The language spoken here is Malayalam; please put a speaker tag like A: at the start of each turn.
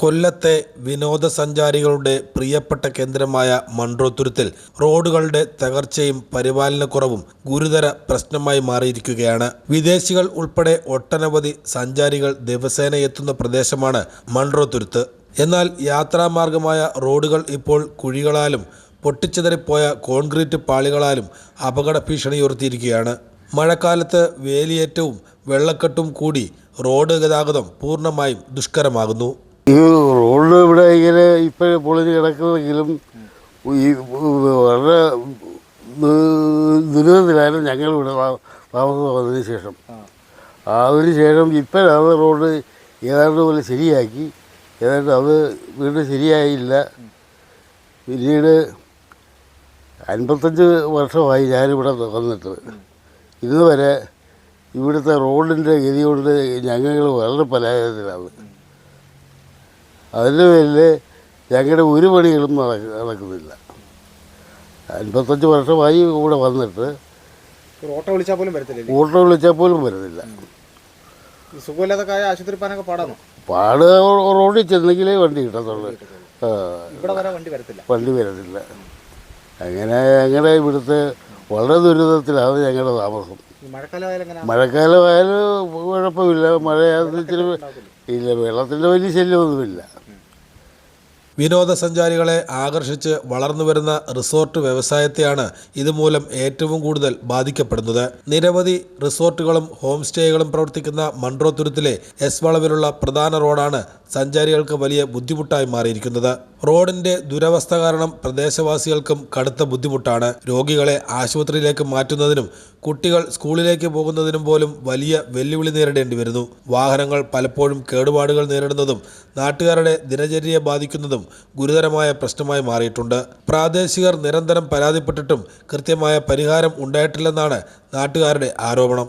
A: കൊല്ലത്തെ വിനോദസഞ്ചാരികളുടെ പ്രിയപ്പെട്ട കേന്ദ്രമായ മൺട്രോത്തുരുത്തിൽ റോഡുകളുടെ തകർച്ചയും പരിപാലനക്കുറവും ഗുരുതര പ്രശ്നമായി മാറിയിരിക്കുകയാണ്. വിദേശികൾ ഉൾപ്പെടെ ഒട്ടനവധി സഞ്ചാരികൾ ദിവസേന എത്തുന്ന പ്രദേശമാണ് മൺട്രോത്തുരുത്ത് എന്നാൽ യാത്രാമാർഗമായ റോഡുകൾ ഇപ്പോൾ കുഴികളാലും പൊട്ടിച്ചിതറിപ്പോയ കോൺക്രീറ്റ് പാളികളാലും അപകട ഭീഷണി ഉയർത്തിയിരിക്കുകയാണ് മഴക്കാലത്ത് വേലിയേറ്റവും വെള്ളക്കെട്ടും കൂടി റോഡ് ഗതാഗതം പൂർണമായും ദുഷ്കരമാകുന്നു.
B: ഈ റോഡ് ഇവിടെ ഇങ്ങനെ ഇപ്പോഴും പൊളിഞ്ഞ് കിടക്കുന്നെങ്കിലും ഈ വളരെ ദുരിതത്തിലായിരുന്നു ഞങ്ങൾ ഇവിടെ താമസം വന്നതിന് ശേഷം. അതിന് ശേഷം ഇപ്പോഴാണ് റോഡ് ഏതാണ്ട് പോലെ ശരിയാക്കി. ഏതാണ്ട് അത് വീണ്ടും ശരിയായില്ല. പിന്നീട് അൻപത്തഞ്ച് വർഷമായി ഞാനിവിടെ വന്നിട്ട്. ഇന്ന് വരെ ഇവിടുത്തെ റോഡിന്റെ ഗതി കൊണ്ട് ഞങ്ങൾ വളരെ പരാജയത്തിലാണ്. അതിന്റെ പേരിൽ ഞങ്ങളുടെ ഒരു പണികളും നടക്ക നടക്കുന്നില്ല. അൻപത്തഞ്ച് വർഷമായി ഇവിടെ വന്നിട്ട്
C: ഓട്ടോ വിളിച്ചാൽ പോലും വരത്തില്ല
B: ഓട്ടോ വിളിച്ചാൽ പോലും വരുന്നില്ല
C: ആയ ആശുപത്രി പോകാനൊക്കെ
B: പാട് റോഡിൽ ചെന്നെങ്കിലേ വണ്ടി കിട്ടത്തുള്ളൂ.
C: ഇവിടെ വരെ വണ്ടി വരത്തില്ല.
B: വണ്ടി അങ്ങനെ ഞങ്ങളുടെ ഇവിടുത്തെ വളരെ ദുരിതത്തിലാണ് ഞങ്ങളുടെ താമസം.
C: മഴക്കാലമായാലും
B: കുഴപ്പമില്ല. മഴ ഇച്ചിരി ഇല്ല വെള്ളത്തിന്റെ വലിയ ശല്യമൊന്നുമില്ല.
A: വിനോദസഞ്ചാരികളെ ആകർഷിച്ച് വളർന്നുവരുന്ന റിസോർട്ട് വ്യവസായത്തെയാണ് ഇതുമൂലം ഏറ്റവും കൂടുതൽ ബാധിക്കപ്പെടുന്നത്. നിരവധി റിസോർട്ടുകളും ഹോം സ്റ്റേകളും പ്രവർത്തിക്കുന്ന മൺട്രോത്തുരുത്തിലെ എസ് വളവിലുള്ള പ്രധാന റോഡാണ് സഞ്ചാരികൾക്ക് വലിയ ബുദ്ധിമുട്ടായി മാറിയിരിക്കുന്നത്. റോഡിന്റെ ദുരവസ്ഥ കാരണം പ്രദേശവാസികൾക്കും കടുത്ത ബുദ്ധിമുട്ടാണ്. രോഗികളെ ആശുപത്രിയിലേക്ക് മാറ്റുന്നതിനും കുട്ടികൾ സ്കൂളിലേക്ക് പോകുന്നതിനും പോലും വലിയ വെല്ലുവിളി നേരിടേണ്ടി വരുന്നു. വാഹനങ്ങൾ പലപ്പോഴും കേടുപാടുകൾ നേരിടുന്നതും നാട്ടുകാരുടെ ദിനചര്യയെ ബാധിക്കുന്നതും ഗുരുതരമായ പ്രശ്നമായി മാറിയിട്ടുണ്ട്. പ്രാദേശികർ നിരന്തരം പരാതിപ്പെട്ടിട്ടും കൃത്യമായ പരിഹാരം ഉണ്ടായിട്ടില്ലെന്നാണ് നാട്ടുകാരുടെ ആരോപണം.